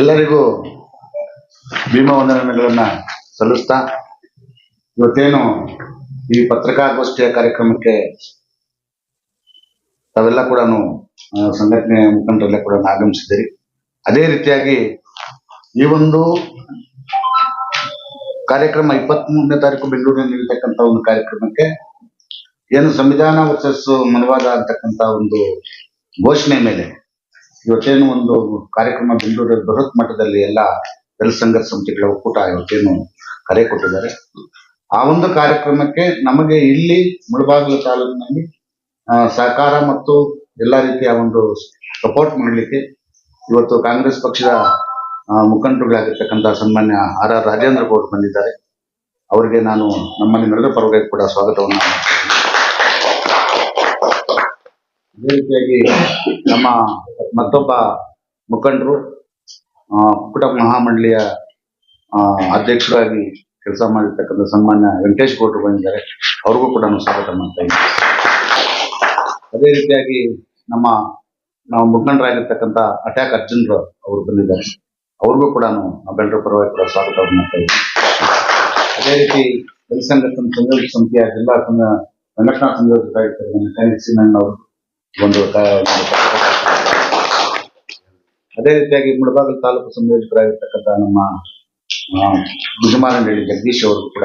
ಎಲ್ಲರಿಗೂ ಭೀಮ ವಂದನೆಗಳನ್ನ ಸಲ್ಲಿಸ್ತಾ, ಇವತ್ತೇನು ಈ ಪತ್ರಿಕಾಗೋಷ್ಠಿಯ ಕಾರ್ಯಕ್ರಮಕ್ಕೆ ತಾವೆಲ್ಲ ಕೂಡ ಸಂಘಟನೆ ಮುಖಂಡರೆಲ್ಲ ಕೂಡ ಆಗಮಿಸಿದ್ದೀರಿ. ಅದೇ ರೀತಿಯಾಗಿ ಈ ಒಂದು ಕಾರ್ಯಕ್ರಮ ಇಪ್ಪತ್ತ್ ಮೂರನೇ ತಾರೀಕು ಬೆಂಗಳೂರಿನಲ್ಲಿ ಇರತಕ್ಕಂತ ಒಂದು ಕಾರ್ಯಕ್ರಮಕ್ಕೆ ಏನು ಸಂವಿಧಾನ ವರ್ಸಸ್ ಮನವಾದ ಅಂತಕ್ಕಂಥ ಒಂದು ಘೋಷಣೆ ಮೇಲೆ ಇವತ್ತೇನು ಒಂದು ಕಾರ್ಯಕ್ರಮ ಬೆಂಗಳೂರಲ್ಲಿ ಬೃಹತ್ ಮಟ್ಟದಲ್ಲಿ ಎಲ್ಲ ದಲಿತ ಸಂಸ್ಥೆಗಳ ಸಮಿತಿಗಳ ಒಕ್ಕೂಟ ಇವತ್ತೇನು ಕರೆ ಕೊಟ್ಟಿದ್ದಾರೆ. ಆ ಒಂದು ಕಾರ್ಯಕ್ರಮಕ್ಕೆ ನಮಗೆ ಇಲ್ಲಿ ಮುಳಬಾಗಿಲು ತಾಲೂಕಿನಲ್ಲಿ ಸಹಕಾರ ಮತ್ತು ಎಲ್ಲ ರೀತಿಯ ಒಂದು ಸಪೋರ್ಟ್ ಮಾಡಲಿಕ್ಕೆ ಇವತ್ತು ಕಾಂಗ್ರೆಸ್ ಪಕ್ಷದ ಮುಖಂಡರುಗಳಾಗಿರ್ತಕ್ಕಂಥ ಸನ್ಮಾನ್ಯ ಆರ್ ಆರ್ ರಾಜೇಂದ್ರ ಗೌಡ್ ಬಂದಿದ್ದಾರೆ. ಅವರಿಗೆ ನಾನು ನಮ್ಮಲ್ಲಿ ನಡೆದ ಪರವಾಗಿ ಕೂಡ ಸ್ವಾಗತವನ್ನು ಅದೇ ರೀತಿಯಾಗಿ ನಮ್ಮ ಮತ್ತೊಬ್ಬ ಮುಖಂಡರು ಕುಟ ಮಹಾಮಂಡಳಿಯ ಅಧ್ಯಕ್ಷರಾಗಿ ಕೆಲಸ ಮಾಡಿರ್ತಕ್ಕಂಥ ಸನ್ಮಾನ್ಯ ವೆಂಕಟೇಶ್ ಗೌಡ್ರು ಬಂದಿದ್ದಾರೆ. ಅವ್ರಿಗೂ ಕೂಡ ನಾನು ಸ್ವಾಗತ ಮಾಡ್ತಾ ಅದೇ ರೀತಿಯಾಗಿ ನಮ್ಮ, ನಾವು ಮುಖಂಡರಾಗಿರ್ತಕ್ಕಂಥ ಅಟ್ಯಾಕ್ ಅರ್ಜುನ್ ಅವರು ಬಂದಿದ್ದಾರೆ. ಅವ್ರಿಗೂ ಕೂಡ ಅಭ್ಯಂತರ ಪರವಾಗಿ ಕೂಡ ಸ್ವಾಗತ ಮಾಡ್ತಾ ಅದೇ ರೀತಿ ಜನಸಂಘ ಸಂಯೋಜಕ ಸಮಿತಿಯ ಜಿಲ್ಲಾ ಸಂಘ ಸಂಯೋಜಕರಾಗಿರ್ತಕ್ಕಂಥ ಮೆಕ್ಯಾನಿಕ್ ಸೀನಣ್ಣ ಅವರು ಒಂದು ಕ- ಅದೇ ರೀತಿಯಾಗಿ ಮುಳಬಾಗಿಲು ತಾಲೂಕು ಸಂಯೋಜಕರಾಗಿರ್ತಕ್ಕಂಥ ನಮ್ಮ ಹೇಳಿ ಜಗದೀಶ್ ಅವರು ಕೂಡ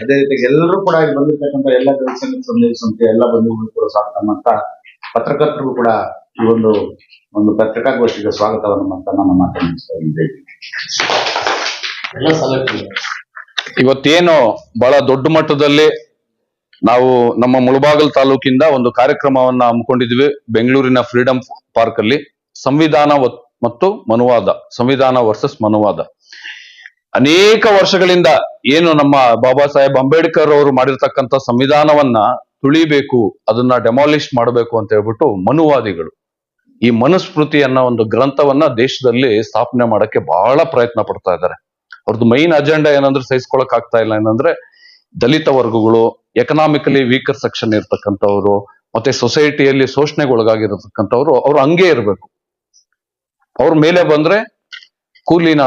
ಅದೇ ರೀತಿಯಾಗಿ ಎಲ್ಲರೂ ಕೂಡ ಇಲ್ಲಿ ಬಂದಿರ್ತಕ್ಕಂಥ ಎಲ್ಲ ಜನಸಂಘ ಸಂಯೋಜಕ ಸಮಿತಿ ಎಲ್ಲ ಬಂಧುಗಳು ಕೂಡ ಸ್ವಾಗತ ಮಾಡ್ತಾ ಪತ್ರಕರ್ತರಿಗೂ ಕೂಡ ಈ ಒಂದು ಒಂದು ಪತ್ರಿಕಾಗೋಷ್ಠಿಗೆ ಸ್ವಾಗತವನ್ನು ಮಾಡ್ತಾ ನನ್ನ ಮಾತನ್ನು ಮುಗಿಸ್ತಾ ಇದ್ದೀನಿ. ಇವತ್ತೇನು ಬಹಳ ದೊಡ್ಡ ಮಟ್ಟದಲ್ಲಿ ನಾವು ನಮ್ಮ ಮುಳಬಾಗಲ್ ತಾಲೂಕಿಂದ ಒಂದು ಕಾರ್ಯಕ್ರಮವನ್ನ ಹಮ್ಮಿಕೊಂಡಿದ್ವಿ. ಬೆಂಗಳೂರಿನ ಫ್ರೀಡಂ ಪಾರ್ಕ್ ಅಲ್ಲಿ. ಸಂವಿಧಾನ ಮತ್ತು ಮನುವಾದ. ಸಂವಿಧಾನ ವರ್ಸಸ್ ಮನುವಾದ. ಅನೇಕ ವರ್ಷಗಳಿಂದ ಏನು ನಮ್ಮ ಬಾಬಾ ಸಾಹೇಬ್ ಅಂಬೇಡ್ಕರ್ ಅವರು ಮಾಡಿರ್ತಕ್ಕಂಥ ಸಂವಿಧಾನವನ್ನ ತುಳಿಬೇಕು, ಅದನ್ನ ಡೆಮಾಲಿಷ್ ಮಾಡಬೇಕು ಅಂತ ಹೇಳ್ಬಿಟ್ಟು ಮನುವಾದಿಗಳು. ಈ ಮನುಸ್ಮೃತಿ ಅನ್ನೋ ಒಂದು ಗ್ರಂಥವನ್ನ ದೇಶದಲ್ಲಿ ಸ್ಥಾಪನೆ ಮಾಡಕ್ಕೆ ಬಹಳ ಪ್ರಯತ್ನ ಪಡ್ತಾ ಇದ್ದಾರೆ. ಅವ್ರದ್ದು ಮೈನ್ ಅಜೆಂಡಾ ಏನಂದ್ರೆ ಸಹಿಸ್ಕೊಳಕ್ ಆಗ್ತಾ ಇಲ್ಲ ಏನಂದ್ರೆ ದಲಿತ ವರ್ಗಗಳು ಎಕನಾಮಿಕಲಿ ವೀಕರ್ ಸೆಕ್ಷನ್ ಇರ್ತಕ್ಕಂಥವ್ರು, ಮತ್ತೆ ಸೊಸೈಟಿಯಲ್ಲಿ ಶೋಷಣೆಗೊಳಗಾಗಿರತಕ್ಕಂಥವ್ರು ಅವ್ರು ಹಂಗೆ ಇರಬೇಕು. ಅವ್ರ ಮೇಲೆ ಬಂದ್ರೆ ಕೂಲಿನ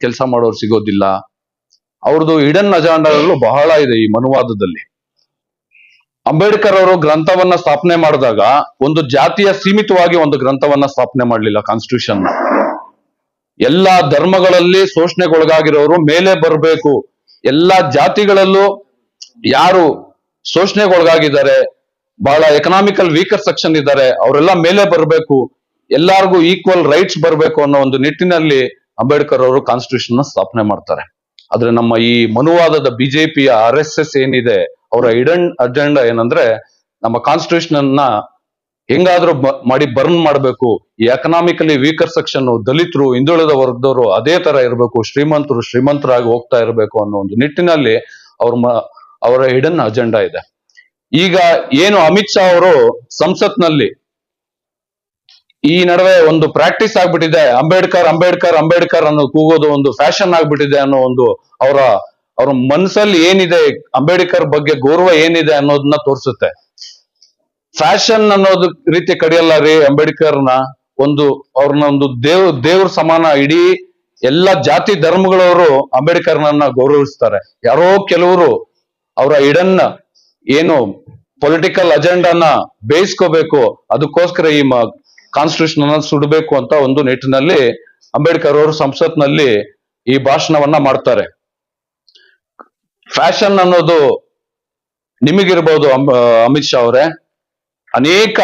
ಕೆಲಸ ಮಾಡೋರು ಸಿಗೋದಿಲ್ಲ. ಅವ್ರದ್ದು ಇಡನ್ ಅಜಾಂಡಗಳು ಬಹಳ ಇದೆ ಈ ಮನುವಾದದಲ್ಲಿ. ಅಂಬೇಡ್ಕರ್ ಅವರು ಗ್ರಂಥವನ್ನ ಸ್ಥಾಪನೆ ಮಾಡಿದಾಗ ಒಂದು ಜಾತಿಯ ಸೀಮಿತವಾಗಿ ಒಂದು ಗ್ರಂಥವನ್ನ ಸ್ಥಾಪನೆ ಮಾಡಲಿಲ್ಲ ಕಾನ್ಸ್ಟಿಟ್ಯೂಷನ್ ಎಲ್ಲಾ ಧರ್ಮಗಳಲ್ಲಿ ಶೋಷಣೆಗೊಳಗಾಗಿರೋರು ಮೇಲೆ ಬರಬೇಕು. ಎಲ್ಲಾ ಜಾತಿಗಳಲ್ಲೂ ಯಾರು ಶೋಷಣೆಗೊಳಗಾಗಿದ್ದಾರೆ, ಬಹಳ ಎಕನಾಮಿಕಲ್ ವೀಕರ್ ಸೆಕ್ಷನ್ ಇದ್ದಾರೆ, ಅವರೆಲ್ಲ ಮೇಲೆ ಬರಬೇಕು, ಎಲ್ಲಾರ್ಗೂ ಈಕ್ವಲ್ ರೈಟ್ಸ್ ಬರಬೇಕು ಅನ್ನೋ ಒಂದು ನಿಟ್ಟಿನಲ್ಲಿ ಅಂಬೇಡ್ಕರ್ ಅವರು ಕಾನ್ಸ್ಟಿಟ್ಯೂಷನ್ ಸ್ಥಾಪನೆ ಮಾಡ್ತಾರೆ. ಆದ್ರೆ ನಮ್ಮ ಈ ಮನುವಾದದ ಬಿಜೆಪಿಯ ಆರ್ ಎಸ್ ಎಸ್ ಏನಿದೆ, ಅವರ ಇಡನ್ ಅಜೆಂಡಾ ಏನಂದ್ರೆ ನಮ್ಮ ಕಾನ್ಸ್ಟಿಟ್ಯೂಷನ್ ಅನ್ನ ಹೆಂಗಾದ್ರೂ ಮಾಡಿ ಬರ್ನ್ ಮಾಡಬೇಕು, ಈ ಎಕನಾಮಿಕಲಿ ವೀಕರ್ ಸೆಕ್ಷನ್ ದಲಿತರು, ಹಿಂದುಳಿದ ವರ್ಗದವರು ಅದೇ ತರ ಇರಬೇಕು, ಶ್ರೀಮಂತರು ಶ್ರೀಮಂತರಾಗಿ ಹೋಗ್ತಾ ಇರಬೇಕು ಅನ್ನೋ ಒಂದು ನಿಟ್ಟಿನಲ್ಲಿ ಅವ್ರ ಅವರ ಹಿಡನ್ ಅಜೆಂಡಾ ಇದೆ. ಈಗ ಏನು ಅಮಿತ್ ಶಾ ಅವರು ಸಂಸತ್ನಲ್ಲಿ ಈ ನಡುವೆ ಒಂದು ಪ್ರಾಕ್ಟೀಸ್ ಆಗ್ಬಿಟ್ಟಿದೆ, ಅಂಬೇಡ್ಕರ್ ಅಂಬೇಡ್ಕರ್ ಅಂಬೇಡ್ಕರ್ ಅನ್ನೋ ಕೂಗೋದು ಒಂದು ಫ್ಯಾಷನ್ ಆಗ್ಬಿಟ್ಟಿದೆ ಅನ್ನೋ ಒಂದು ಅವರ, ಅವ್ರ ಮನಸ್ಸಲ್ಲಿ ಏನಿದೆ, ಅಂಬೇಡ್ಕರ್ ಬಗ್ಗೆ ಗೌರವ ಏನಿದೆ ಅನ್ನೋದನ್ನ ತೋರಿಸುತ್ತೆ. ಫ್ಯಾಷನ್ ಅನ್ನೋದು ರೀತಿ ಕಡಿಯಲ್ಲ ರೀ ಅಂಬೇಡ್ಕರ್ನ, ಒಂದು ಅವ್ರನ್ನ ಒಂದು ದೇವ್, ದೇವ್ರ ಸಮಾನ ಇಡೀ ಎಲ್ಲ ಜಾತಿ ಧರ್ಮಗಳವರು ಅಂಬೇಡ್ಕರ್ನನ್ನ ಗೌರವಿಸ್ತಾರೆ. ಯಾರೋ ಕೆಲವರು ಅವರ ಇಡನ್ ಏನು ಪೊಲಿಟಿಕಲ್ ಅಜೆಂಡಾನ ಬೇಯಿಸ್ಕೋಬೇಕು, ಅದಕ್ಕೋಸ್ಕರ ಈ ಕಾನ್ಸ್ಟಿಟ್ಯೂಷನ್ ಅನ್ನ ಸುಡಬೇಕು ಅಂತ ಒಂದು ನಿಟ್ಟಿನಲ್ಲಿ ಅಂಬೇಡ್ಕರ್ ಅವರು ಸಂಸತ್ನಲ್ಲಿ ಈ ಭಾಷಣವನ್ನ ಮಾಡ್ತಾರೆ. ಫ್ಯಾಷನ್ ಅನ್ನೋದು ನಿಮಗಿರ್ಬೋದು ಅಮ್- ಅಮಿತ್ ಶಾ ಅವರೇ. ಅನೇಕ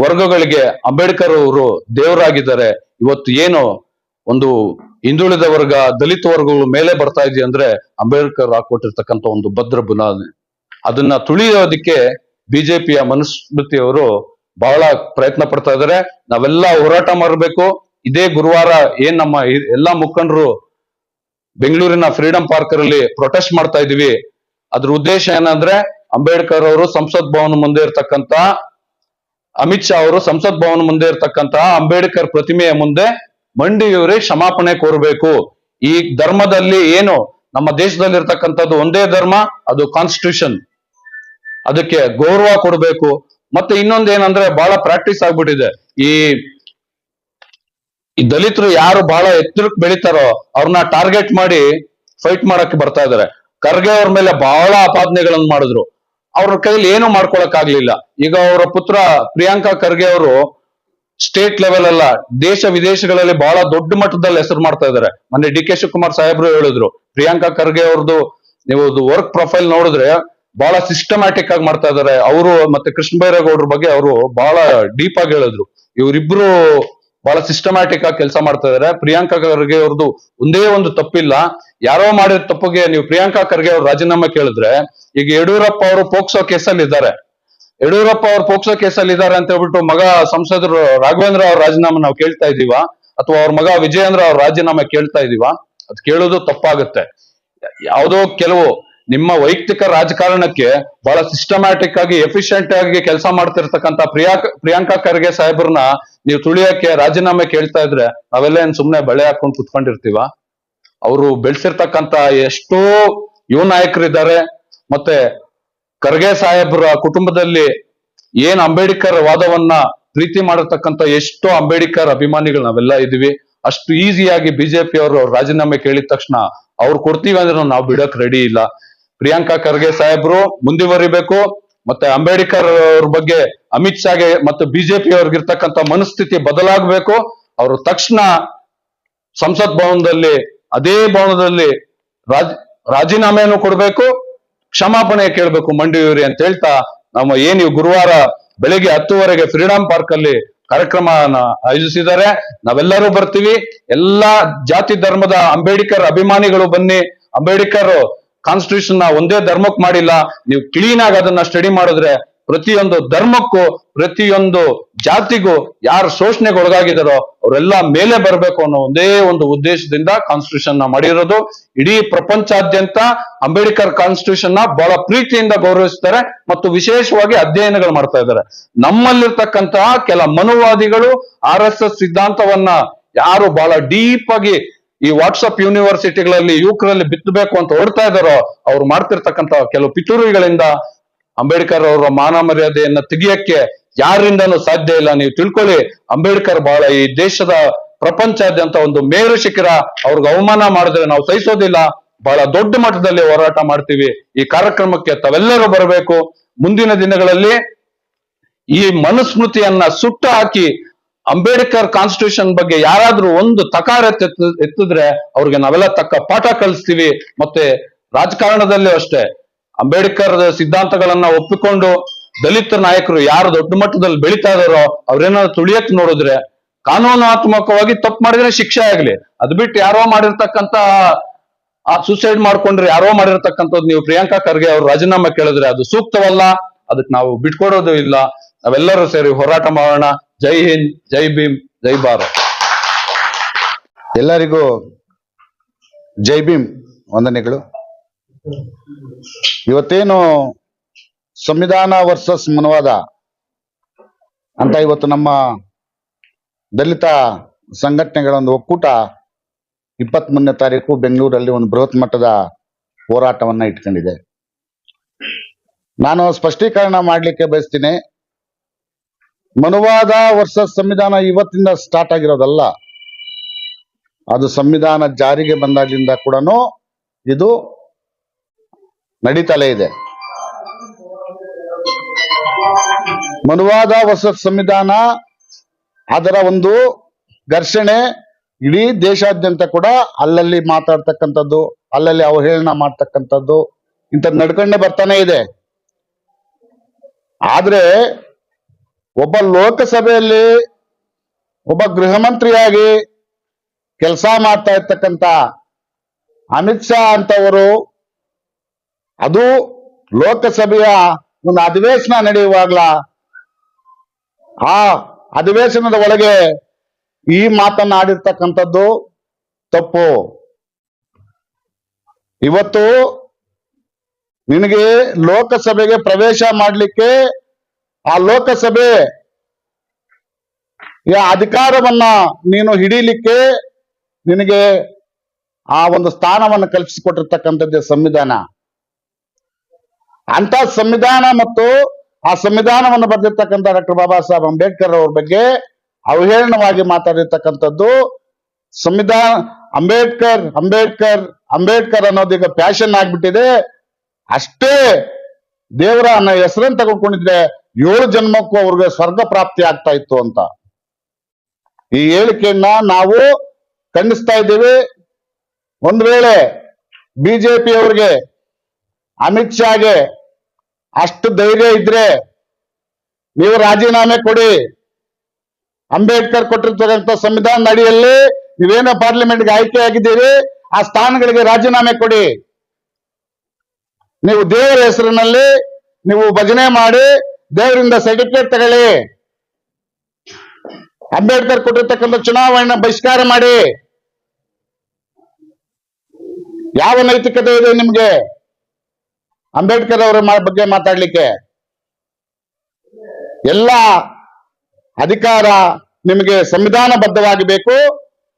ವರ್ಗಗಳಿಗೆ ಅಂಬೇಡ್ಕರ್ ಅವರು ದೇವರಾಗಿದ್ದಾರೆ. ಇವತ್ತು ಏನು ಒಂದು ಹಿಂದುಳಿದ ವರ್ಗ, ದಲಿತ ವರ್ಗಗಳು ಮೇಲೆ ಬರ್ತಾ ಇದೆಯಾ ಅಂದ್ರೆ ಅಂಬೇಡ್ಕರ್ ಹಾಕೊಟ್ಟಿರ್ತಕ್ಕಂಥ ಒಂದು ಭದ್ರ ಬುನಾದಿ. ಅದನ್ನ ತುಳಿಯೋದಕ್ಕೆ ಬಿಜೆಪಿಯ ಮನುಸ್ಮೃತಿಯವರು ಬಹಳ ಪ್ರಯತ್ನ ಪಡ್ತಾ ಇದ್ದಾರೆ ನಾವೆಲ್ಲ ಹೋರಾಟ ಮಾಡಬೇಕು. ಇದೇ ಗುರುವಾರ ಏನ್ ನಮ್ಮ ಎಲ್ಲಾ ಮುಖಂಡರು ಬೆಂಗಳೂರಿನ ಫ್ರೀಡಂ ಪಾರ್ಕ್ ಅಲ್ಲಿ ಪ್ರೊಟೆಸ್ಟ್ ಮಾಡ್ತಾ ಇದೀವಿ ಅದ್ರ ಉದ್ದೇಶ ಏನಂದ್ರೆ ಅಂಬೇಡ್ಕರ್ ಅವರು ಸಂಸತ್ ಭವನ ಮುಂದೆ ಇರ್ತಕ್ಕಂತ ಅಮಿತ್ ಶಾ ಅವರು ಸಂಸತ್ ಭವನ ಮುಂದೆ ಇರ್ತಕ್ಕಂತಹ ಅಂಬೇಡ್ಕರ್ ಪ್ರತಿಮೆಯ ಮುಂದೆ ಮಂಡಿಯೂರಿ ಕ್ಷಮಾಪಣೆ ಕೋರಬೇಕು. ಈ ಧರ್ಮದಲ್ಲಿ ಏನು? ನಮ್ಮ ದೇಶದಲ್ಲಿ ಇರ್ತಕ್ಕಂಥದ್ದು ಒಂದೇ ಧರ್ಮ, ಅದು ಕಾನ್ಸ್ಟಿಟ್ಯೂಷನ್ ಅದಕ್ಕೆ ಗೌರವ ಕೊಡಬೇಕು. ಮತ್ತೆ ಇನ್ನೊಂದೇನಂದ್ರೆ ಬಹಳ ಪ್ರಾಕ್ಟೀಸ್ ಆಗ್ಬಿಟ್ಟಿದೆ. ಈ ಈ ದಲಿತರು ಯಾರು ಬಹಳ ಎತ್ತರಕ್ಕೆ ಬೆಳಿತಾರೋ ಅವ್ರನ್ನ ಟಾರ್ಗೆಟ್ ಮಾಡಿ ಫೈಟ್ ಮಾಡಕ್ಕೆ ಬರ್ತಾ ಇದಾರೆ. ಖರ್ಗೆ ಅವ್ರ ಮೇಲೆ ಬಹಳ ಅಪಾದನೆಗಳನ್ನು ಮಾಡಿದ್ರು. ಅವ್ರ ಕೈಲಿ ಏನು ಮಾಡ್ಕೊಳಕ್ ಆಗ್ಲಿಲ್ಲ ಈಗ ಅವರ ಪುತ್ರ ಪ್ರಿಯಾಂಕಾ ಖರ್ಗೆ ಅವರು ಸ್ಟೇಟ್ ಲೆವೆಲ್ ಅಲ್ಲ, ದೇಶ ವಿದೇಶಗಳಲ್ಲಿ ಬಹಳ ದೊಡ್ಡ ಮಟ್ಟದಲ್ಲಿ ಹೆಸರು ಮಾಡ್ತಾ ಇದಾರೆ ಮೊನ್ನೆ ಡಿ ಕೆ ಶಿವಕುಮಾರ್ ಸಾಹೇಬ್ರು ಹೇಳಿದ್ರು, ಪ್ರಿಯಾಂಕಾ ಖರ್ಗೆ ಅವ್ರದ್ದು, ನೀವು ವರ್ಕ್ ಪ್ರೊಫೈಲ್ ನೋಡಿದ್ರೆ ಬಹಳ ಸಿಸ್ಟಮ್ಯಾಟಿಕ್ ಆಗಿ ಮಾಡ್ತಾ ಇದಾರೆ ಅವರು ಮತ್ತೆ ಕೃಷ್ಣ ಬೈರೇಗೌಡ್ರ ಬಗ್ಗೆ ಅವರು ಬಹಳ ಡೀಪ್ ಆಗಿ ಹೇಳಿದ್ರು. ಇವರಿಬ್ರು ಬಹಳ ಸಿಸ್ಟಮ್ಯಾಟಿಕ್ ಆಗಿ ಕೆಲಸ ಮಾಡ್ತಾ ಇದಾರೆ ಪ್ರಿಯಾಂಕಾ ಖರ್ಗೆ ಅವ್ರದ್ದು ಒಂದೇ ಒಂದು ತಪ್ಪಿಲ್ಲ. ಯಾರೋ ಮಾಡಿದ ತಪ್ಪಿಗೆ ನೀವು ಪ್ರಿಯಾಂಕಾ ಖರ್ಗೆ ಅವ್ರ ರಾಜೀನಾಮೆ ಕೇಳಿದ್ರೆ, ಈಗ ಯಡಿಯೂರಪ್ಪ ಅವರು ಪೋಕ್ಸೋ ಕೇಸಲ್ಲಿ ಇದ್ದಾರೆ. ಯಡಿಯೂರಪ್ಪ ಅವ್ರ ಪೋಕ್ಸೋ ಕೇಸಲ್ಲಿ ಇದ್ದಾರೆ ಅಂತ ಹೇಳ್ಬಿಟ್ಟು ಮಗ ಸಂಸದರು ರಾಘವೇಂದ್ರ ಅವ್ರ ರಾಜೀನಾಮೆ ನಾವು ಕೇಳ್ತಾ ಇದೀವ, ಅಥವಾ ಅವ್ರ ಮಗ ವಿಜಯೇಂದ್ರ ಅವ್ರ ರಾಜೀನಾಮೆ ಕೇಳ್ತಾ ಇದೀವ, ಅದ್ ಕೇಳೋದು ತಪ್ಪಾಗುತ್ತೆ. ಯಾವುದೋ ಕೆಲವು ನಿಮ್ಮ ವೈಯಕ್ತಿಕ ರಾಜಕಾರಣಕ್ಕೆ ಬಹಳ ಸಿಸ್ಟಮ್ಯಾಟಿಕ್ ಆಗಿ ಎಫಿಷಿಯಂಟ್ ಆಗಿ ಕೆಲಸ ಮಾಡ್ತಿರ್ತಕ್ಕಂತ ಪ್ರಿಯಾ, ಪ್ರಿಯಾಂಕಾ ಖರ್ಗೆ ಸಾಹೇಬ್ರನ್ನ ನೀವು ತುಳಿಯಕ್ಕೆ ರಾಜೀನಾಮೆ ಕೇಳ್ತಾ ಇದ್ರೆ ನಾವೆಲ್ಲ ಏನ್ ಸುಮ್ನೆ ಬಳೆ ಹಾಕೊಂಡು ಕುತ್ಕೊಂಡಿರ್ತೀವ? ಅವರು ಬೆಳೆಸಿರ್ತಕ್ಕಂತ ಎಷ್ಟೋ ಯುವ ನಾಯಕರಿದ್ದಾರೆ, ಮತ್ತೆ ಖರ್ಗೆ ಸಾಹೇಬ್ರ ಕುಟುಂಬದಲ್ಲಿ ಏನ್ ಅಂಬೇಡ್ಕರ್ ವಾದವನ್ನ ಪ್ರೀತಿ ಮಾಡಿರ್ತಕ್ಕಂತ ಎಷ್ಟೋ ಅಂಬೇಡ್ಕರ್ ಅಭಿಮಾನಿಗಳು ನಾವೆಲ್ಲ ಇದೀವಿ ಅಷ್ಟು ಈಸಿಯಾಗಿ ಬಿಜೆಪಿ ಅವರು ರಾಜೀನಾಮೆ ಕೇಳಿದ ತಕ್ಷಣ ಅವ್ರು ಕೊಡ್ತೀವಿ ಅಂದ್ರೆ ನಾವು ಬಿಡಕ್ ರೆಡಿ ಇಲ್ಲ. ಪ್ರಿಯಾಂಕಾ ಖರ್ಗೆ ಸಾಹೇಬ್ರು ಮುಂದುವರಿಬೇಕು, ಮತ್ತೆ ಅಂಬೇಡ್ಕರ್ ಅವ್ರ ಬಗ್ಗೆ ಅಮಿತ್ ಶಾಗೆ ಮತ್ತು ಬಿಜೆಪಿ ಅವ್ರಿಗಿರ್ತಕ್ಕಂಥ ಮನಸ್ಥಿತಿ ಬದಲಾಗಬೇಕು. ಅವರು ತಕ್ಷಣ ಸಂಸತ್ ಭವನದಲ್ಲಿ, ಅದೇ ಭವನದಲ್ಲಿ ರಾಜ್ ರಾಜೀನಾಮೆಯನ್ನು ಕೊಡಬೇಕು. ಕ್ಷಮಾಪಣೆ ಕೇಳಬೇಕು ಮಂಡಿಯೂರಿ ಅಂತ ಹೇಳ್ತಾ ನಮ್ಮ ಏನ್ ಗುರುವಾರ ಬೆಳಿಗ್ಗೆ ಹತ್ತುವರೆಗೆ ಫ್ರೀಡಂ ಪಾರ್ಕ್ ಅಲ್ಲಿ ಕಾರ್ಯಕ್ರಮ ಆಯೋಜಿಸಿದ್ದಾರೆ. ನಾವೆಲ್ಲರೂ ಬರ್ತೀವಿ. ಎಲ್ಲಾ ಜಾತಿ ಧರ್ಮದ ಅಂಬೇಡ್ಕರ್ ಅಭಿಮಾನಿಗಳು ಬನ್ನಿ. ಅಂಬೇಡ್ಕರ್ ಕಾನ್ಸ್ಟಿಟ್ಯೂಷನ್ನ ಒಂದೇ ಧರ್ಮಕ್ಕೆ ಮಾಡಿಲ್ಲ. ನೀವು ಕ್ಲೀನ್ ಆಗಿ ಅದನ್ನ ಸ್ಟಡಿ ಮಾಡಿದ್ರೆ ಪ್ರತಿಯೊಂದು ಧರ್ಮಕ್ಕೂ, ಪ್ರತಿಯೊಂದು ಜಾತಿಗೂ ಯಾರು ಶೋಷಣೆಗೆ ಒಳಗಾಗಿದಾರೋ ಅವರೆಲ್ಲ ಮೇಲೆ ಬರಬೇಕು ಅನ್ನೋ ಒಂದೇ ಒಂದು ಉದ್ದೇಶದಿಂದ ಕಾನ್ಸ್ಟಿಟ್ಯೂಷನ್ನ ಮಾಡಿರೋದು. ಇಡೀ ಪ್ರಪಂಚಾದ್ಯಂತ ಅಂಬೇಡ್ಕರ್ ಕಾನ್ಸ್ಟಿಟ್ಯೂಷನ್ನ ಬಹಳ ಪ್ರೀತಿಯಿಂದ ಗೌರವಿಸ್ತಾರೆ ಮತ್ತು ವಿಶೇಷವಾಗಿ ಅಧ್ಯಯನಗಳು ಮಾಡ್ತಾ ಇದ್ದಾರೆ. ನಮ್ಮಲ್ಲಿರ್ತಕ್ಕಂತಹ ಕೆಲ ಮನುವಾದಿಗಳು ಆರ್ ಎಸ್ ಎಸ್ ಸಿದ್ಧಾಂತವನ್ನ ಯಾರು ಬಹಳ ಡೀಪ್ ಆಗಿ ಈ ವಾಟ್ಸಪ್ ಯೂನಿವರ್ಸಿಟಿಗಳಲ್ಲಿ ಯುವಕರಲ್ಲಿ ಬಿತ್ತಬೇಕು ಅಂತ ಹೊಡ್ತಾ ಇದಾರೋ ಅವ್ರು ಮಾಡ್ತಿರ್ತಕ್ಕಂತ ಕೆಲವು ಪಿತೂರಿಗಳಿಂದ ಅಂಬೇಡ್ಕರ್ ಅವರ ಮಾನ ಮರ್ಯಾದೆಯನ್ನ ತೆಗಿಯಕ್ಕೆ ಯಾರಿಂದನೂ ಸಾಧ್ಯ ಇಲ್ಲ. ನೀವು ತಿಳ್ಕೊಳ್ಳಿ, ಅಂಬೇಡ್ಕರ್ ಬಹಳ ಈ ದೇಶದ ಪ್ರಪಂಚಾದ್ಯಂತ ಒಂದು ಮೇರು ಶಿಖರ. ಅವ್ರಿಗೆ ಅವಮಾನ ಮಾಡಿದ್ರೆ ನಾವು ಸಹಿಸೋದಿಲ್ಲ. ಬಹಳ ದೊಡ್ಡ ಮಟ್ಟದಲ್ಲಿ ಹೋರಾಟ ಮಾಡ್ತೀವಿ. ಈ ಕಾರ್ಯಕ್ರಮಕ್ಕೆ ತಾವೆಲ್ಲರೂ ಬರಬೇಕು. ಮುಂದಿನ ದಿನಗಳಲ್ಲಿ ಈ ಮನುಸ್ಮೃತಿಯನ್ನ ಸುಟ್ಟು ಹಾಕಿ ಅಂಬೇಡ್ಕರ್ ಕಾನ್ಸ್ಟಿಟ್ಯೂಷನ್ ಬಗ್ಗೆ ಯಾರಾದ್ರೂ ಒಂದು ತಕಾರ ಎತ್ತ ಎತ್ತಿದ್ರೆ ಅವ್ರಿಗೆ ನಾವೆಲ್ಲ ತಕ್ಕ ಪಾಠ ಕಲಿಸ್ತೀವಿ. ಮತ್ತೆ ರಾಜಕಾರಣದಲ್ಲೂ ಅಷ್ಟೇ. ಅಂಬೇಡ್ಕರ್ ಸಿದ್ಧಾಂತಗಳನ್ನ ಒಪ್ಪಿಕೊಂಡು ದಲಿತ ನಾಯಕರು ಯಾರು ದೊಡ್ಡ ಮಟ್ಟದಲ್ಲಿ ಬೆಳೀತಾ ಇದಾರೋ ಅವ್ರೇನಾದ್ರು ತುಳಿಯಕ್ ನೋಡಿದ್ರೆ ಕಾನೂನಾತ್ಮಕವಾಗಿ ತಪ್ಪು ಮಾಡಿದ್ರೆ ಶಿಕ್ಷೆ ಆಗ್ಲಿ. ಅದ್ ಬಿಟ್ಟು ಯಾರೋ ಮಾಡಿರ್ತಕ್ಕಂತ, ಆ ಸೂಸೈಡ್ ಮಾಡ್ಕೊಂಡ್ರೆ ಯಾರೋ ಮಾಡಿರ್ತಕ್ಕಂಥದ್ದು ನೀವು ಪ್ರಿಯಾಂಕಾ ಖರ್ಗೆ ಅವ್ರು ರಾಜೀನಾಮೆ ಕೇಳಿದ್ರೆ ಅದು ಸೂಕ್ತವಲ್ಲ? ಅದಕ್ಕೆ ನಾವು ಬಿಟ್ಕೊಡೋದು ಇಲ್ಲ. ನಾವೆಲ್ಲರೂ ಸೇರಿ ಹೋರಾಟ ಮಾಡೋಣ. ಜೈ ಹಿಂದ್, ಜೈ ಭೀಮ್, ಜೈ ಭಾರತ್. ಎಲ್ಲರಿಗೂ ಜೈ ಭೀಮ್ ವಂದನೆಗಳು. ಇವತ್ತೇನು ಸಂವಿಧಾನ ವರ್ಸಸ್ ಮನವಾದ ಅಂತ ಇವತ್ತು ನಮ್ಮ ದಲಿತ ಸಂಘಟನೆಗಳ ಒಂದು ಒಕ್ಕೂಟ ಇಪ್ಪತ್ತ್ ಮೂರನೇ ತಾರೀಕು ಬೆಂಗಳೂರಲ್ಲಿ ಒಂದು ಬೃಹತ್ ಮಟ್ಟದ ಹೋರಾಟವನ್ನ ಇಟ್ಕೊಂಡಿದೆ. ನಾನು ಸ್ಪಷ್ಟೀಕರಣ ಮಾಡಲಿಕ್ಕೆ ಬಯಸ್ತೀನಿ. ಮನುವಾದ ವರ್ಸಸ್ ಸಂವಿಧಾನ ಇವತ್ತಿಂದ ಸ್ಟಾರ್ಟ್ ಆಗಿರೋದಲ್ಲ, ಅದು ಸಂವಿಧಾನ ಜಾರಿಗೆ ಬಂದಾಗಿಂದ ಕೂಡ ಇದು ನಡೀತಲೇ ಇದೆ. ಮನುವಾದ ಹೊಸ ಸಂವಿಧಾನ ಅದರ ಒಂದು ಘರ್ಷಣೆ ಇಡೀ ದೇಶಾದ್ಯಂತ ಕೂಡ ಅಲ್ಲಲ್ಲಿ ಮಾತಾಡ್ತಕ್ಕಂಥದ್ದು, ಅಲ್ಲಲ್ಲಿ ಅವಹೇಳನ ಮಾಡ್ತಕ್ಕಂಥದ್ದು ಇಂಥದ್ದು ನಡ್ಕೊಂಡೇ ಬರ್ತಾನೆ ಇದೆ. ಆದ್ರೆ ಒಬ್ಬ ಲೋಕಸಭೆಯಲ್ಲಿ ಒಬ್ಬ ಗೃಹ ಮಂತ್ರಿಯಾಗಿ ಕೆಲಸ ಮಾಡ್ತಾ ಇರ್ತಕ್ಕಂಥ ಅಮಿತ್ ಶಾ ಅಂತವರು ಅದು ಲೋಕಸಭೆಯ ಒಂದು ಅಧಿವೇಶನ ನಡೆಯುವಾಗ್ಲ ಆ ಅಧಿವೇಶನದ ಒಳಗೆ ಈ ಮಾತನ್ನ ಆಡಿರ್ತಕ್ಕಂಥದ್ದು ತಪ್ಪು. ಇವತ್ತು ನಿನಗೆ ಲೋಕಸಭೆಗೆ ಪ್ರವೇಶ ಮಾಡಲಿಕ್ಕೆ ಆ ಲೋಕಸಭೆ ಅಧಿಕಾರವನ್ನ ನೀನು ಹಿಡೀಲಿಕ್ಕೆ ನಿನಗೆ ಆ ಒಂದು ಸ್ಥಾನವನ್ನು ಕಲ್ಪಿಸಿಕೊಟ್ಟಿರ್ತಕ್ಕಂಥದ್ದೇ ಸಂವಿಧಾನ. ಅಂತ ಸಂವಿಧಾನ ಮತ್ತು ಆ ಸಂವಿಧಾನವನ್ನು ಬರೆದಿರ್ತಕ್ಕಂಥ ಡಾಕ್ಟರ್ ಬಾಬಾ ಸಾಹೇಬ್ ಅಂಬೇಡ್ಕರ್ ಅವ್ರ ಬಗ್ಗೆ ಅವಹೇಳನವಾಗಿ ಮಾತಾಡಿರ್ತಕ್ಕಂಥದ್ದು ಸಂವಿಧಾನ, ಅಂಬೇಡ್ಕರ್ ಅಂಬೇಡ್ಕರ್ ಅಂಬೇಡ್ಕರ್ ಅನ್ನೋದೀಗ ಪ್ಯಾಷನ್ ಆಗ್ಬಿಟ್ಟಿದೆ. ಅಷ್ಟೇ ದೇವರ ಅನ್ನೋ ಹೆಸರನ್ನು ತಗೊಂಡ್ಕೊಂಡಿದ್ರೆ ಏಳು ಜನ್ಮಕ್ಕೂ ಅವ್ರಿಗೆ ಸ್ವರ್ಗ ಪ್ರಾಪ್ತಿ ಆಗ್ತಾ ಇತ್ತು ಅಂತ. ಈ ಹೇಳಿಕೆಯನ್ನ ನಾವು ಖಂಡಿಸ್ತಾ ಇದ್ದೀವಿ. ಒಂದ್ ವೇಳೆ ಬಿಜೆಪಿ ಅವ್ರಿಗೆ ಅಮಿತ್ ಶಾಗೆ ಅಷ್ಟು ಧೈರ್ಯ ಇದ್ರೆ ನೀವು ರಾಜೀನಾಮೆ ಕೊಡಿ. ಅಂಬೇಡ್ಕರ್ ಕೊಟ್ಟಿರ್ತಕ್ಕಂಥ ಸಂವಿಧಾನದ ಅಡಿಯಲ್ಲಿ ನೀವೇನೋ ಪಾರ್ಲಿಮೆಂಟ್ಗೆ ಆಯ್ಕೆ ಆಗಿದ್ದೀರಿ, ಆ ಸ್ಥಾನಗಳಿಗೆ ರಾಜೀನಾಮೆ ಕೊಡಿ. ನೀವು ದೇವರ ಹೆಸರಿನಲ್ಲಿ ನೀವು ಭಜನೆ ಮಾಡಿ, ದೇವರಿಂದ ಸರ್ಟಿಫಿಕೇಟ್ ತಗೊಳ್ಳಿ. ಅಂಬೇಡ್ಕರ್ ಕೊಟ್ಟಿರ್ತಕ್ಕಂಥ ಚುನಾವಣೆ ಬಹಿಷ್ಕಾರ ಮಾಡಿ. ಯಾವ ನೈತಿಕತೆ ಇದೆ ನಿಮ್ಗೆ? ಅಂಬೇಡ್ಕರ್ ಅವರ ಬಗ್ಗೆ ಮಾತಾಡ್ಲಿಕ್ಕೆ. ಎಲ್ಲ ಅಧಿಕಾರ ನಿಮಗೆ ಸಂವಿಧಾನಬದ್ಧವಾಗಬೇಕು.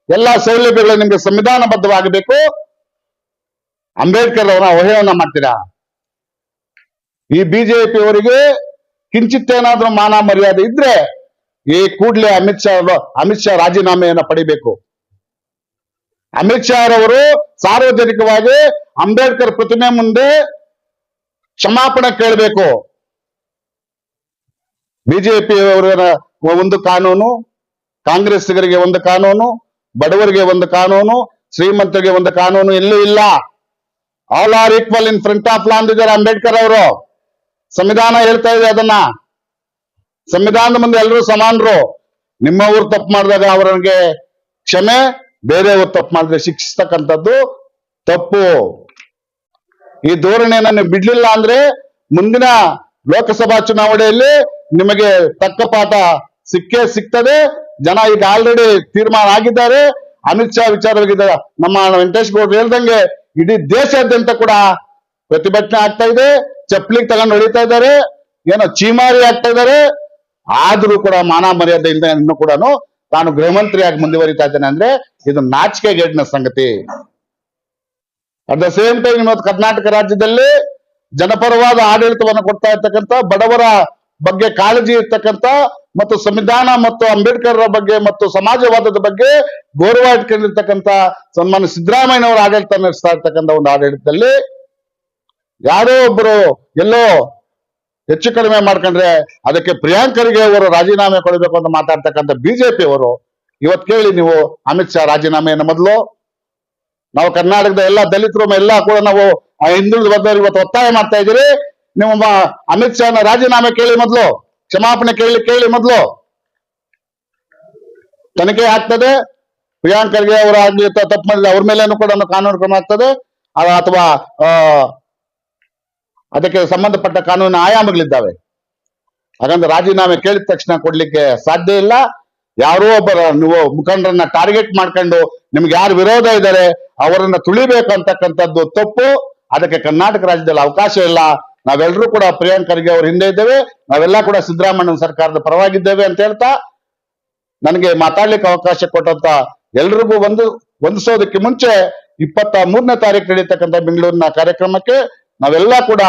ಎಲ್ಲ ಸೌಲಭ್ಯಗಳು ನಿಮಗೆ ಸಂವಿಧಾನಬದ್ಧವಾಗಬೇಕು. ಅಂಬೇಡ್ಕರ್ ಅವರ ಅವಹೇಳನ ಮಾಡ್ತೀರಾ? ಈ ಬಿಜೆಪಿ ಅವರಿಗೆ ಕಿಂಚಿತ್ತೇನಾದ್ರೂ ಮಾನ ಮರ್ಯಾದೆ ಇದ್ರೆ ಈ ಕೂಡಲೇ ಅಮಿತ್ ಶಾ ಅಮಿತ್ ಶಾ ರಾಜೀನಾಮೆಯನ್ನು ಪಡಿಬೇಕು. ಅಮಿತ್ ಶಾ ಅವರು ಸಾರ್ವಜನಿಕವಾಗಿ ಅಂಬೇಡ್ಕರ್ ಪ್ರತಿಮೆ ಮುಂದೆ ಕ್ಷಮಾಪಣೆ ಕೇಳಬೇಕು. ಬಿಜೆಪಿ ಅವರ ಒಂದು ಕಾನೂನು ಕಾಂಗ್ರೆಸ್ಸಿಗರಿಗೆ ಒಂದು ಕಾನೂನು, ಬಡವರಿಗೆ ಒಂದು ಕಾನೂನು, ಶ್ರೀಮಂತರಿಗೆ ಒಂದು ಕಾನೂನು ಎಲ್ಲೂ ಇಲ್ಲ. All are equal in front of law ಅಂದಿದ್ದಾರೆ Ambedkar ಅವರು. ಸಂವಿಧಾನ ಹೇಳ್ತಾ ಇದೆ ಅದನ್ನ. ಸಂವಿಧಾನದ ಮುಂದೆ ಎಲ್ಲರೂ ಸಮಾನರು. ನಿಮ್ಮ ಊರು ತಪ್ಪು ಮಾಡಿದಾಗ ಅವರಿಗೆ ಕ್ಷಮೆ ಬೇರೆಯವರು ತಪ್ಪು ಮಾಡಿದ್ರೆ ಶಿಕ್ಷಿಸ್ತಕ್ಕಂಥದ್ದು ತಪ್ಪು. ಈ ಧೋರಣೆಯನ್ನ ನೀವು ಬಿಡ್ಲಿಲ್ಲ ಅಂದ್ರೆ ಮುಂದಿನ ಲೋಕಸಭಾ ಚುನಾವಣೆಯಲ್ಲಿ ನಿಮಗೆ ತಕ್ಕ ಪಾಠ ಸಿಕ್ಕೇ ಸಿಗ್ತದೆ. ಜನ ಈಗ ಆಲ್ರೆಡಿ ತೀರ್ಮಾನ ಆಗಿದ್ದಾರೆ. ಅಮಿತ್ ಶಾ ವಿಚಾರವಾಗಿ ನಮ್ಮ ವೆಂಕಟೇಶ್ ಗೌಡ್ರು ಹೇಳ್ದಂಗೆ ಇಡೀ ದೇಶಾದ್ಯಂತ ಕೂಡ ಪ್ರತಿಭಟನೆ ಆಗ್ತಾ ಇದೆ. ಚಪ್ಪಲಿಗೆ ತಗೊಂಡು ಹೊಡಿತಾ ಇದ್ದಾರೆ. ಏನೋ ಚೀಮಾರಿ ಆಗ್ತಾ ಇದ್ದಾರೆ. ಆದ್ರೂ ಕೂಡ ಮಾನ ಮರ್ಯಾದೆಯಿಂದ ಇನ್ನು ಕೂಡ ತಾನು ಗೃಹ ಮಂತ್ರಿಯಾಗಿ ಮುಂದುವರಿತಾ ಇದ್ದೇನೆ ಅಂದ್ರೆ ಇದು ನಾಚಿಕೆಗೇಡಿನ ಸಂಗತಿ. ಅಟ್ ದ ಸೇಮ್ ಟೈಮ್ ಇವತ್ತು ಕರ್ನಾಟಕ ರಾಜ್ಯದಲ್ಲಿ ಜನಪರವಾದ ಆಡಳಿತವನ್ನು ಕೊಡ್ತಾ ಇರ್ತಕ್ಕಂಥ ಬಡವರ ಬಗ್ಗೆ ಕಾಳಜಿ ಇರ್ತಕ್ಕಂಥ ಮತ್ತು ಸಂವಿಧಾನ ಮತ್ತು ಅಂಬೇಡ್ಕರ್ ಬಗ್ಗೆ ಮತ್ತು ಸಮಾಜವಾದದ ಬಗ್ಗೆ ಗೌರವ ಇಟ್ಕೊಂಡಿರ್ತಕ್ಕಂಥ ಸನ್ಮಾನ್ಯ ಸಿದ್ದರಾಮಯ್ಯನವರ ಆಡಳಿತ ನಡೆಸ್ತಾ ಇರ್ತಕ್ಕಂಥ ಒಂದು ಆಡಳಿತದಲ್ಲಿ ಯಾರೋ ಒಬ್ಬರು ಎಲ್ಲೋ ಹೆಚ್ಚು ಕಡಿಮೆ ಮಾಡ್ಕೊಂಡ್ರೆ ಅದಕ್ಕೆ ಪ್ರಿಯಾಂಕರಿಗೆ ಅವರು ರಾಜೀನಾಮೆ ಕೊಡಬೇಕು ಅಂತ ಮಾತಾಡ್ತಕ್ಕಂಥ ಬಿಜೆಪಿ ಅವರು ಇವತ್ತು ಕೇಳಿ ನೀವು ಅಮಿತ್ ಶಾ ರಾಜೀನಾಮೆಯನ್ನು ಮೊದಲು ನಾವು ಕರ್ನಾಟಕದ ಎಲ್ಲ ದಲಿತರು ಎಲ್ಲ ಕೂಡ ನಾವು ಆ ಹಿಂದುಳಿದ ವರ್ಗದವ್ರು ಇವತ್ತು ಒತ್ತಾಯ ಮಾಡ್ತಾ ಇದ್ದೀರಿ. ನೀವು ಅಮಿತ್ ಶಾ ನ ರಾಜೀನಾಮೆ ಕೇಳಿ ಮೊದಲು, ಕ್ಷಮಾಪಣೆ ಕೇಳಿ ಕೇಳಿ ಮೊದಲು. ತನಿಖೆ ಆಗ್ತದೆ. ಪ್ರಿಯಾಂಕ್ ಖರ್ಗೆ ಅವರ ಆಗ್ಲಿ ತಪ್ಪು ಮಾಡಿದ್ರೆ ಅವ್ರ ಮೇಲೇನು ಕೂಡ ಕಾನೂನು ಕ್ರಮ ಆಗ್ತದೆ. ಅಥವಾ ಅದಕ್ಕೆ ಸಂಬಂಧಪಟ್ಟ ಕಾನೂನು ಆಯಾಮಗಳಿದ್ದಾವೆ. ಹಾಗಂದ್ರೆ ರಾಜೀನಾಮೆ ಕೇಳಿದ ತಕ್ಷಣ ಕೊಡ್ಲಿಕ್ಕೆ ಸಾಧ್ಯ ಇಲ್ಲ. ಯಾರೋ ಒಬ್ಬ ನೀವು ಮುಖಂಡರನ್ನ ಟಾರ್ಗೆಟ್ ಮಾಡ್ಕೊಂಡು ನಿಮ್ಗೆ ಯಾರು ವಿರೋಧ ಇದ್ದಾರೆ ಅವರನ್ನ ತುಳಿಬೇಕು ಅಂತಕ್ಕಂಥದ್ದು ತಪ್ಪು. ಅದಕ್ಕೆ ಕರ್ನಾಟಕ ರಾಜ್ಯದಲ್ಲಿ ಅವಕಾಶ ಇಲ್ಲ. ನಾವೆಲ್ಲರೂ ಕೂಡ ಪ್ರಿಯಾಂಕ್ ಖರ್ಗೆ ಅವ್ರ ಹಿಂದೆ ಇದ್ದೇವೆ. ನಾವೆಲ್ಲ ಕೂಡ ಸಿದ್ದರಾಮಯ್ಯನ ಸರ್ಕಾರದ ಪರವಾಗಿದ್ದೇವೆ ಅಂತ ಹೇಳ್ತಾ ನನಗೆ ಮಾತಾಡ್ಲಿಕ್ಕೆ ಅವಕಾಶ ಕೊಟ್ಟಂತ ಎಲ್ರಿಗೂ ಒಂದು ಹೊಂದಿಸೋದಕ್ಕೆ ಮುಂಚೆ ಇಪ್ಪತ್ತ ಮೂರನೇ ತಾರೀಕು ನಡೀತಕ್ಕಂಥ ಬೆಂಗಳೂರಿನ ಕಾರ್ಯಕ್ರಮಕ್ಕೆ ನಾವೆಲ್ಲ ಕೂಡ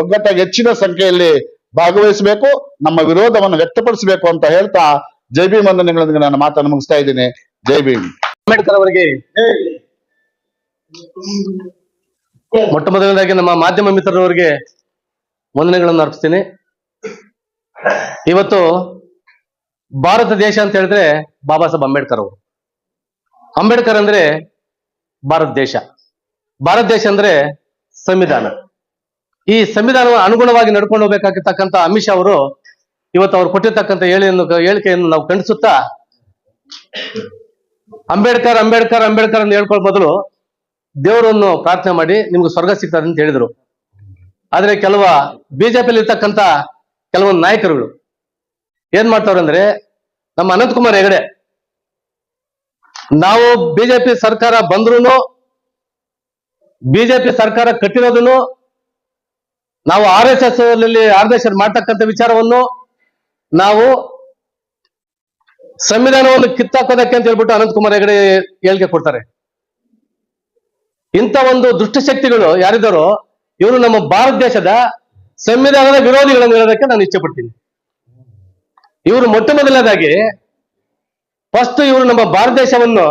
ಒಗ್ಗಟ್ಟಾಗಿ ಹೆಚ್ಚಿನ ಸಂಖ್ಯೆಯಲ್ಲಿ ಭಾಗವಹಿಸಬೇಕು. ನಮ್ಮ ವಿರೋಧವನ್ನು ವ್ಯಕ್ತಪಡಿಸಬೇಕು ಅಂತ ಹೇಳ್ತಾ ಜೈ ಭೀಮ್ ವಂದನೆಗಳೊಂದಿಗೆ ನಾನು ಮಾತನ್ನು ಮುಗಿಸ್ತಾ ಇದ್ದೀನಿ. ಜೈ ಭೀಮ್. ಅಂಬೇಡ್ಕರ್ ಅವರಿಗೆ ಮೊಟ್ಟ ಮೊದಲನೇದಾಗಿ ನಮ್ಮ ಮಾಧ್ಯಮ ಮಿತ್ರರವರಿಗೆ ವಂದನೆಗಳನ್ನು ಅರ್ಪಿಸ್ತೀನಿ. ಇವತ್ತು ಭಾರತ ದೇಶ ಅಂತ ಹೇಳಿದ್ರೆ ಬಾಬಾ ಸಾಹೇಬ್ ಅಂಬೇಡ್ಕರ್ ಅವರು. ಅಂಬೇಡ್ಕರ್ ಅಂದ್ರೆ ಭಾರತ ದೇಶ. ಭಾರತ ದೇಶ ಅಂದ್ರೆ ಸಂವಿಧಾನ. ಈ ಸಂವಿಧಾನ ಅನುಗುಣವಾಗಿ ನಡ್ಕೊಂಡು ಹೋಗ್ಬೇಕಾಗಿರ್ತಕ್ಕಂಥ ಅಮಿತ್ ಶಾ ಅವರು ಇವತ್ತು ಅವ್ರು ಕೊಟ್ಟಿರ್ತಕ್ಕಂಥ ಹೇಳಿಯನ್ನು, ಹೇಳಿಕೆಯನ್ನು ನಾವು ಖಂಡಿಸುತ್ತಾ ಅಂಬೇಡ್ಕರ್ ಅಂಬೇಡ್ಕರ್ ಅಂಬೇಡ್ಕರ್ ಅಂತ ಹೇಳ್ಕೊಳ್ಳೋ ಬದಲು ದೇವರನ್ನು ಪ್ರಾರ್ಥನೆ ಮಾಡಿ ನಿಮ್ಗೆ ಸ್ವರ್ಗ ಸಿಗ್ತದೆ ಅಂತ ಹೇಳಿದ್ರು. ಆದ್ರೆ ಕೆಲವ ಬಿಜೆಪಿಯಲ್ಲಿ ಇರ್ತಕ್ಕಂಥ ಕೆಲವೊಂದು ನಾಯಕರುಗಳು ಏನ್ ಮಾಡ್ತಾವ್ರೆ ಅಂದ್ರೆ ನಮ್ಮ ಅನಂತಕುಮಾರ್ ಹೆಗಡೆ, ನಾವು ಬಿಜೆಪಿ ಸರ್ಕಾರ ಬಂದ್ರು ಬಿಜೆಪಿ ಸರ್ಕಾರ ಕಟ್ಟಿರೋದನ್ನು ನಾವು ಆರ್ ಎಸ್ ಎಸ್ ಅಲ್ಲಿ ಆರ್ ಎಸ್ ಎಸ್ ಮಾಡ್ತಕ್ಕಂಥ ವಿಚಾರವನ್ನು ನಾವು ಸಂವಿಧಾನವನ್ನು ಕಿತ್ತಾಕೋದಕ್ಕೆ ಅಂತ ಹೇಳ್ಬಿಟ್ಟು ಅನಂತಕುಮಾರ್ ಹೆಗಡೆ ಹೇಳಿಕೆ ಕೊಡ್ತಾರೆ. ಇಂಥ ಒಂದು ದುಷ್ಟಶಕ್ತಿಗಳು ಯಾರಿದ್ದಾರೋ ಇವರು ನಮ್ಮ ಭಾರತ ದೇಶದ ಸಂವಿಧಾನದ ವಿರೋಧಿಗಳನ್ನು ಹೇಳೋದಕ್ಕೆ ನಾನು ಇಷ್ಟಪಡ್ತೀನಿ. ಪಡ್ತೀನಿ ಇವರು ಮೊಟ್ಟ ಮೊದಲನೇದಾಗಿ ಫಸ್ಟ್ ಇವರು ನಮ್ಮ ಭಾರತ ದೇಶವನ್ನು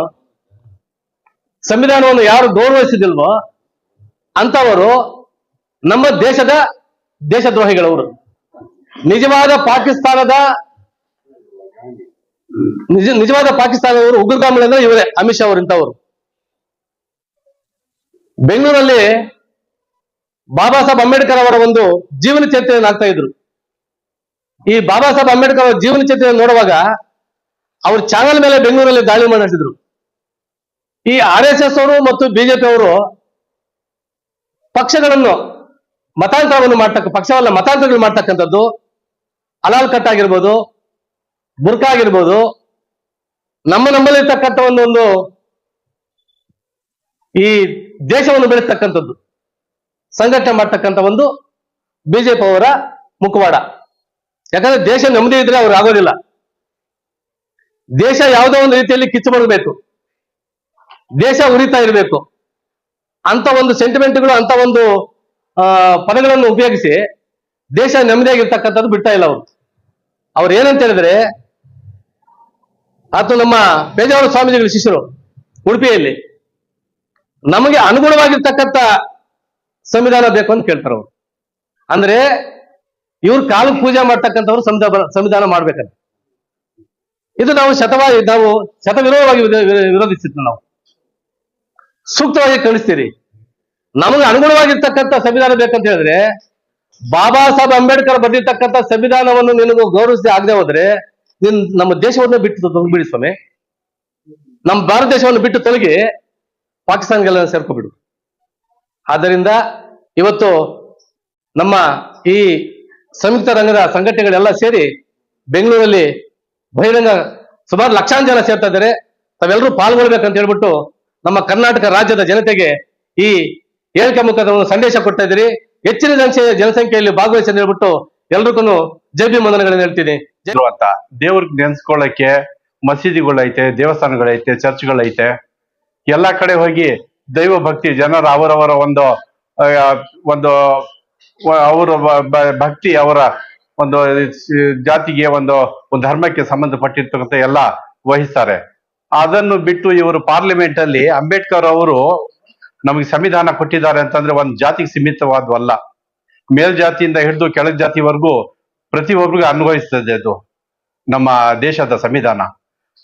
ಸಂವಿಧಾನವನ್ನು ಯಾರು ಗೌರವಿಸಿದಿಲ್ವೋ ಅಂತವರು ನಮ್ಮ ದೇಶದ ದೇಶದ್ರೋಹಿಗಳವರು. ನಿಜವಾದ ಪಾಕಿಸ್ತಾನದ ನಿಜ ನಿಜವಾದ ಪಾಕಿಸ್ತಾನದವರು ಉಗ್ರಗಾಮಿಗಳಂದ್ರೆ ಇವರೇ, ಅಮಿತ್ ಶಾ ಅವರು ಇಂಥವ್ರು ಬೆಂಗಳೂರಲ್ಲಿ ಬಾಬಾ ಸಾಹೇಬ್ ಅಂಬೇಡ್ಕರ್ ಅವರ ಒಂದು ಜೀವನ ಚರಿತ್ರೆಯನ್ನು ಆಗ್ತಾ ಇದ್ರು. ಈ ಬಾಬಾ ಸಾಹೇಬ್ ಅಂಬೇಡ್ಕರ್ ಅವರ ಜೀವನ ಚರಿತ್ರೆಯನ್ನು ನೋಡುವಾಗ ಅವ್ರ ಚಾನಲ್ ಮೇಲೆ ಬೆಂಗಳೂರಲ್ಲಿ ದಾಳಿ ಮಾಡಿಸಿದ್ರು ಈ ಆರ್ ಎಸ್ ಎಸ್ ಅವರು ಮತ್ತು ಬಿಜೆಪಿ ಅವರು ಪಕ್ಷಗಳನ್ನು ಮತಾಂತರವನ್ನು ಮಾಡ್ತಕ್ಕ ಪಕ್ಷವಲ್ಲ ಮತಾಂತರಗಳು ಮಾಡ್ತಕ್ಕಂಥದ್ದು ಅಲಾಲ್ ಕಟ್ ಆಗಿರ್ಬೋದು, ಬುರ್ಕಾ ಆಗಿರ್ಬೋದು, ನಮ್ಮ ನಮ್ಮಲ್ಲಿರ್ತಕ್ಕಂಥ ಒಂದು ಒಂದು ಈ ದೇಶವನ್ನು ಬೆಳೆಸ್ತಕ್ಕಂಥದ್ದು, ಸಂಘಟನೆ ಮಾಡ್ತಕ್ಕಂಥ ಒಂದು ಬಿಜೆಪಿ ಅವರ ಮುಖವಾಡ. ಯಾಕಂದ್ರೆ ದೇಶ ನೆಮ್ಮದಿ ಇದ್ರೆ ಅವ್ರು ಆಗೋದಿಲ್ಲ. ದೇಶ ಯಾವುದೋ ಒಂದು ರೀತಿಯಲ್ಲಿ ಕಿಚ್ಚು ಮಾಡಬೇಕು. ದೇಶ ಉರಿತಾ ಇರಬೇಕು. ಅಂತ ಒಂದು ಸೆಂಟಿಮೆಂಟ್ಗಳು ಅಂತ ಒಂದು ಪದಗಳನ್ನು ಉಪಯೋಗಿಸಿ ದೇಶ ನೆಮ್ಮದಿಯಾಗಿರ್ತಕ್ಕಂಥದ್ದು ಬಿಡ್ತಾ ಇಲ್ಲ ಅವರು. ಅವ್ರು ಏನಂತ ಹೇಳಿದ್ರೆ ಅದು ನಮ್ಮ ಪೇಜಾವರ ಸ್ವಾಮೀಜಿಗಳ ಶಿಷ್ಯರು ಉಡುಪಿಯಲ್ಲಿ. ನಮಗೆ ಅನುಗುಣವಾಗಿರ್ತಕ್ಕಂಥ ಸಂವಿಧಾನ ಬೇಕು ಅಂತ ಕೇಳ್ತಾರೆ ಅವರು. ಅಂದ್ರೆ, ಇವ್ರು ಕಾಲು ಪೂಜೆ ಮಾಡ್ತಕ್ಕಂಥವ್ರು ಸಂವಿಧಾನ ಸಂವಿಧಾನ ಮಾಡ್ಬೇಕಂತ. ಇದು ನಾವು ಶತವಾಗಿ ನಾವು ಶತವಿರೋಧವಾಗಿ ವಿರೋಧಿಸಿದ್ವಿ ವಿರೋ- ನಾವು. ಸೂಕ್ತವಾಗಿ ಕಳಿಸ್ತೀರಿ ನಮಗೆ ಅನುಗುಣವಾಗಿರ್ತಕ್ಕಂಥ ಸಂವಿಧಾನ ಬೇಕಂತ ಹೇಳಿದ್ರೆ ಬಾಬಾ ಸಾಹೇಬ್ ಅಂಬೇಡ್ಕರ್ ಬರೆದಿರ್ತಕ್ಕಂಥ ಸಂವಿಧಾನವನ್ನು ನಿನಗೂ ಗೌರವಿಸಿ ಆಗದೆ ಹೋದ್ರೆ ನಿನ್ ನಮ್ಮ ದೇಶವನ್ನು ಬಿಟ್ಟು ಬಿಡಿ ಸ್ವಾಮಿ. ನಮ್ಮ ಭಾರತ ದೇಶವನ್ನು ಬಿಟ್ಟು ತೊಲಗಿ ಪಾಕಿಸ್ತಾನ್ಗೆಲ್ಲ ಸೇರ್ಕೊಬಿಡು. ಆದ್ದರಿಂದ ಇವತ್ತು ನಮ್ಮ ಈ ಸಂಯುಕ್ತ ರಂಗದ ಸಂಘಟನೆಗಳೆಲ್ಲ ಸೇರಿ ಬೆಂಗಳೂರಲ್ಲಿ ಬಹಿರಂಗ ಸುಮಾರು ಲಕ್ಷಾಂತರ ಜನ ಸೇರ್ತಾ ಇದ್ದಾರೆ. ತಾವೆಲ್ಲರೂ ಪಾಲ್ಗೊಳ್ಬೇಕಂತ ಹೇಳ್ಬಿಟ್ಟು ನಮ್ಮ ಕರ್ನಾಟಕ ರಾಜ್ಯದ ಜನತೆಗೆ ಈ ಹೇಳಿಕೆ ಮುಖದ ಒಂದು ಸಂದೇಶ ಕೊಡ್ತಾ ಇದ್ದೀರಿ. ಹೆಚ್ಚಿನ ಸಂಖ್ಯೆಯ ಜನಸಂಖ್ಯೆಯಲ್ಲಿ ಭಾಗವಹಿಸಿ ಹೇಳ್ಬಿಟ್ಟು ಎಲ್ರಿಗೂ ಜೈಬಿ ಮಂದನಗಳನ್ನ ಹೇಳ್ತೀನಿ. ಅಂತ ದೇವ್ರಿಗೆ ನೆನ್ಸ್ಕೊಳ್ಳಕ್ಕೆ ಮಸೀದಿಗಳೈತೆ, ದೇವಸ್ಥಾನಗಳೈತೆ, ಚರ್ಚ್ಗಳೈತೆ, ಎಲ್ಲಾ ಕಡೆ ಹೋಗಿ ದೈವ ಭಕ್ತಿ, ಜನರ ಅವರವರ ಒಂದು ಒಂದು ಅವರ ಭಕ್ತಿ, ಅವರ ಒಂದು ಜಾತಿಗೆ ಒಂದು ಒಂದು ಧರ್ಮಕ್ಕೆ ಸಂಬಂಧಪಟ್ಟಿರ್ತಕ್ಕಂಥ ಎಲ್ಲ ವಹಿಸ್ತಾರೆ. ಅದನ್ನು ಬಿಟ್ಟು ಇವರು ಪಾರ್ಲಿಮೆಂಟ್ ಅಲ್ಲಿ ಅಂಬೇಡ್ಕರ್ ಅವರು ನಮಗೆ ಸಂವಿಧಾನ ಕೊಟ್ಟಿದ್ದಾರೆ ಅಂತಂದ್ರೆ ಒಂದು ಜಾತಿಗೆ ಸೀಮಿತವಾದವಲ್ಲ. ಮೇಲ್ಜಾತಿಯಿಂದ ಹಿಡಿದು ಕೆಳಗ್ ಜಾತಿವರೆಗೂ ಪ್ರತಿಯೊಬ್ಬರಿಗೂ ಅನ್ವಯಿಸ್ತದೆ ಅದು. ನಮ್ಮ ದೇಶದ ಸಂವಿಧಾನ.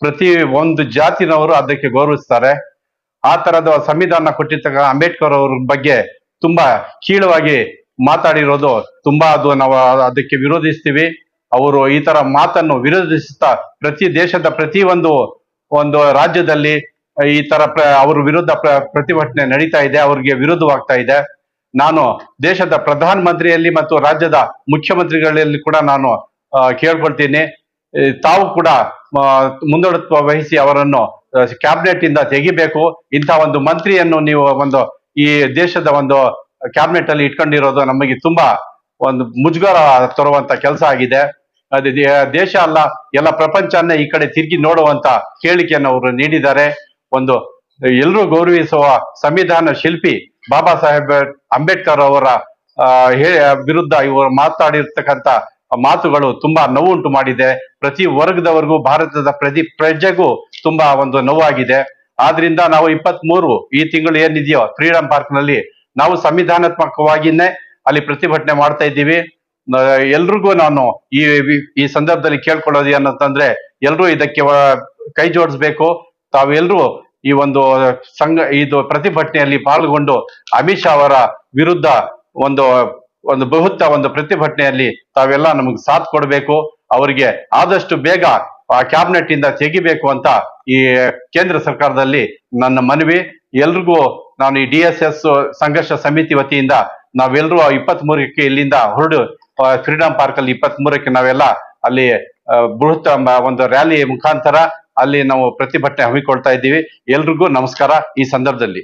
ಪ್ರತಿ ಒಂದು ಜಾತಿನವರು ಅದಕ್ಕೆ ಗೌರವಿಸ್ತಾರೆ. ಆ ತರದ ಸಂವಿಧಾನ ಕೊಟ್ಟಿರ್ತಕ್ಕ ಅಂಬೇಡ್ಕರ್ ಅವ್ರ ಬಗ್ಗೆ ತುಂಬಾ ಕೀಳವಾಗಿ ಮಾತಾಡಿರೋದು ತುಂಬಾ ಅದು ನಾವು ಅದಕ್ಕೆ ವಿರೋಧಿಸ್ತೀವಿ. ಅವರು ಈ ತರ ಮಾತನ್ನು ವಿರೋಧಿಸುತ್ತಾ ಪ್ರತಿ ದೇಶದ ಪ್ರತಿ ಒಂದು ಒಂದು ರಾಜ್ಯದಲ್ಲಿ ಈ ತರ ಅವ್ರ ವಿರುದ್ಧ ಪ್ರ- ಪ್ರತಿಭಟನೆ ನಡೀತಾ ಇದೆ, ಅವ್ರಿಗೆ ವಿರುದ್ಧವಾಗ್ತಾ ಇದೆ. ನಾನು ದೇಶದ ಪ್ರಧಾನ ಮಂತ್ರಿಯಲ್ಲಿ ಮತ್ತು ರಾಜ್ಯದ ಮುಖ್ಯಮಂತ್ರಿಗಳಲ್ಲಿ ಕೂಡ ನಾನು ಕೇಳ್ಕೊಳ್ತೀನಿ. ತಾವು ಕೂಡ ಮುಂದೂಡತ್ವ ವಹಿಸಿ ಅವರನ್ನು ಕ್ಯಾಬಿನೆಟ್ ಇಂದ ತೆಗಿಬೇಕು. ಇಂಥ ಒಂದು ಮಂತ್ರಿಯನ್ನು ನೀವು ಒಂದು, ಈ ದೇಶದ ಒಂದು ಕ್ಯಾಬಿನೆಟ್ ಅಲ್ಲಿ ಇಟ್ಕೊಂಡಿರೋದು ನಮಗೆ ತುಂಬಾ ಒಂದು ಮುಜುಗರ ತರುವಂತ ಕೆಲಸ ಆಗಿದೆ. ದೇಶ ಅಲ್ಲ, ಎಲ್ಲ ಪ್ರಪಂಚನ್ನ ಈ ಕಡೆ ತಿರುಗಿ ನೋಡುವಂತ ಹೇಳಿಕೆಯನ್ನು ಅವರು ನೀಡಿದ್ದಾರೆ. ಒಂದು ಎಲ್ಲರೂ ಗೌರವಿಸುವ ಸಂವಿಧಾನ ಶಿಲ್ಪಿ ಬಾಬಾ ಸಾಹೇಬ್ ಅಂಬೇಡ್ಕರ್ ಅವರ ವಿರುದ್ಧ ಇವರು ಮಾತಾಡಿರ್ತಕ್ಕಂಥ ಮಾತುಗಳು ತುಂಬಾ ನೋವುಂಟು ಮಾಡಿದೆ. ಪ್ರತಿ ವರ್ಗದವರೆಗೂ, ಭಾರತದ ಪ್ರತಿ ಪ್ರಜೆಗೂ ತುಂಬಾ ಒಂದು ನೋವಾಗಿದೆ. ಆದ್ರಿಂದ ನಾವು ಇಪ್ಪತ್ತ್ ಮೂರು ಈ ತಿಂಗಳು ಏನಿದೆಯೋ ಫ್ರೀಡಂ ಪಾರ್ಕ್ನಲ್ಲಿ ನಾವು ಸಂವಿಧಾನಾತ್ಮಕವಾಗಿನೇ ಅಲ್ಲಿ ಪ್ರತಿಭಟನೆ ಮಾಡ್ತಾ ಇದ್ದೀವಿ. ಎಲ್ರಿಗೂ ನಾನು ಈ ಈ ಸಂದರ್ಭದಲ್ಲಿ ಕೇಳ್ಕೊಳ್ಳೋದು ಏನಂತಂದ್ರೆ, ಎಲ್ರೂ ಇದಕ್ಕೆ ಕೈ ಜೋಡಿಸ್ಬೇಕು. ತಾವೆಲ್ಲರೂ ಈ ಒಂದು ಸಂಘ, ಇದು ಪ್ರತಿಭಟನೆಯಲ್ಲಿ ಪಾಲ್ಗೊಂಡು ಅಮಿತ್ ಶಾ ಅವರ ವಿರುದ್ಧ ಒಂದು ಒಂದು ಬಹುತ ಒಂದು ಪ್ರತಿಭಟನೆಯಲ್ಲಿ ತಾವೆಲ್ಲ ನಮಗೆ ಸಾಥ್ ಕೊಡಬೇಕು, ಅವರಿಗೆ ಆದಷ್ಟು ಬೇಗ ಆ ಕ್ಯಾಬಿನೆಟ್ ಇಂದ ತೆಗಿಬೇಕು ಅಂತ ಈ ಕೇಂದ್ರ ಸರ್ಕಾರದಲ್ಲಿ ನನ್ನ ಮನವಿ. ಎಲ್ರಿಗೂ ನಾನು ಈ ಡಿ ಎಸ್ ಎಸ್ ಸಂಘರ್ಷ ಸಮಿತಿ ವತಿಯಿಂದ ನಾವೆಲ್ಲರೂ ಇಪ್ಪತ್ತ್ ಮೂರಕ್ಕೆ ಇಲ್ಲಿಂದ ಹೊರಡು ಫ್ರೀಡಂ ಪಾರ್ಕ್ ಅಲ್ಲಿ ಇಪ್ಪತ್ತ್ ಮೂರಕ್ಕೆ ನಾವೆಲ್ಲ ಅಲ್ಲಿ ಬೃಹತ್ ಒಂದು ರ್ಯಾಲಿ ಮುಖಾಂತರ ಅಲ್ಲಿ ನಾವು ಪ್ರತಿಭಟನೆ ಹಮ್ಮಿಕೊಳ್ತಾ ಇದ್ದೀವಿ. ಎಲ್ರಿಗೂ ನಮಸ್ಕಾರ ಈ ಸಂದರ್ಭದಲ್ಲಿ.